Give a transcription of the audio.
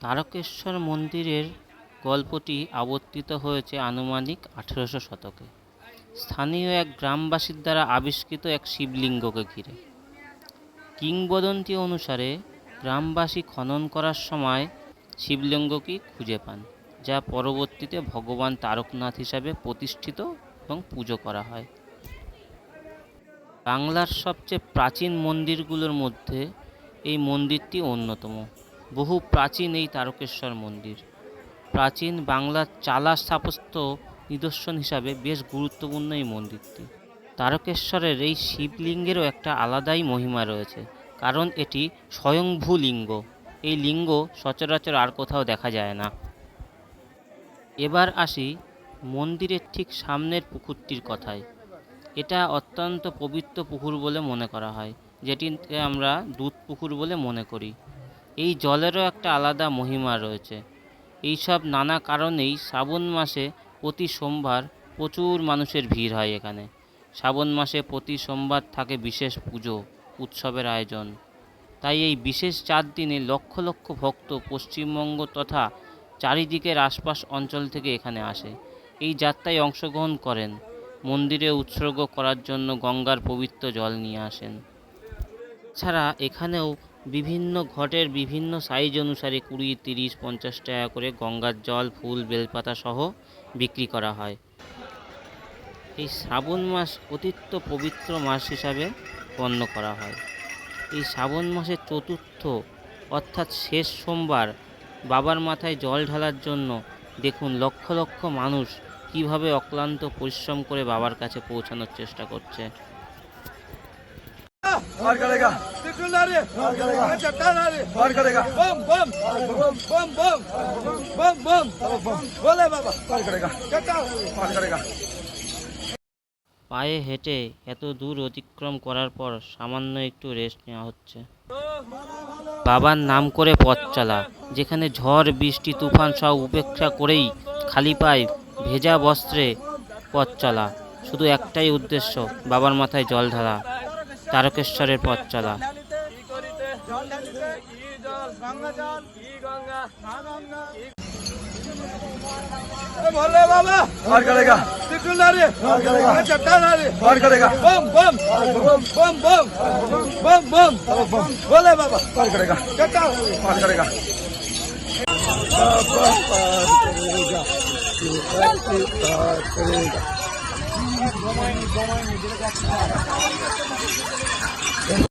তারকেশ্বর মন্দিরের গল্পটি আবর্তিত হয়েছে আনুমানিক আঠেরোশো শতকে। স্থানীয় এক গ্রামবাসীর দ্বারা আবিষ্কৃত এক শিবলিঙ্গকে ঘিরে। কিংবদন্তি অনুসারে গ্রামবাসী খনন করার সময় শিবলিঙ্গটি খুঁজে পান, যা পরবর্তীতে ভগবান তারকনাথ হিসাবে প্রতিষ্ঠিত এবং পুজো করা হয়। বাংলার সবচেয়ে প্রাচীন মন্দিরগুলোর মধ্যে এই মন্দিরটি অন্যতম। বহু প্রাচীন এই তারকেশ্বর মন্দির। প্রাচীন বাংলার চালা স্থাপত্য নিদর্শন হিসাবে বেশ গুরুত্বপূর্ণ এই মন্দিরটি। তারকেশ্বরের এই শিবলিঙ্গেরও একটা আলাদাই মহিমা রয়েছে, কারণ এটি স্বয়ংভূ লিঙ্গ। এই লিঙ্গ সচরাচর আর কোথাও দেখা যায় না। এবার আসি মন্দিরের ঠিক সামনের পুকুরটির কথায়। এটা অত্যন্ত পবিত্র পুকুর বলে মনে করা হয় যেটিকে আমরা দুধ পুকুর বলে মনে করি। এই জলেরও একটা আলাদা মহিমা রয়েছে। এইসব নানা কারণেই শ্রাবণ মাসে প্রতি সোমবার প্রচুর মানুষের ভিড় হয় এখানে। শ্রাবণ মাসে প্রতি সোমবার থাকে বিশেষ পুজো, উৎসবের আয়োজন। তাই এই বিশেষ চার দিনে লক্ষ লক্ষ ভক্ত পশ্চিমবঙ্গ তথা চারিদিকের আশপাশ অঞ্চল থেকে এখানে আসে। এই যাত্রায় অংশগ্রহণ করেন। মন্দিরে উৎসর্গ করার জন্য গঙ্গার পবিত্র জল নিয়ে আসেন। ছাড়া এখানেও বিভিন্ন ঘটের বিভিন্ন সাইজ অনুসারে কুড়ি, তিরিশ, পঞ্চাশ টাকা করে গঙ্গার জল, ফুল, বেলপাতা সহ বিক্রি করা হয়। এই শ্রাবণ মাস অতীত্য পবিত্র মাস হিসাবে গণ্য করা হয়। এই শ্রাবণ মাসের চতুর্থ, অর্থাৎ শেষ সোমবার, বাবার মাথায় জল ঢালার জন্য দেখুন লক্ষ লক্ষ মানুষ কীভাবে অক্লান্ত পরিশ্রম করে বাবার কাছে পৌঁছানোর চেষ্টা করছে। और करेगा बिल्कुल आ रही है और करेगा चट्टान आ रही है और करेगा बम बम बम बम बम बम बोले बाबा और करेगा चट्टान और करेगा পায়ে হেঁটে এত দূর অতিক্রম করার পর সামান্য একটু রেস্ট নেওয়া হচ্ছে বাবার নাম করে পথ চলা যেখানে ঝড় বৃষ্টি তুফান সব উপেক্ষা করেই খালি পায়ে ভেজা বস্ত্রে পথ চলা শুধু একটাই উদ্দেশ্য বাবার মাথায় জল ঢালা তারকেশ্বরের পথ চলা কি করিতে জল ঢালিতে কি জল গঙ্গা জল কি গঙ্গা না গঙ্গা बोले बाबा और करेगा জমায়নি জমায়নি যেটা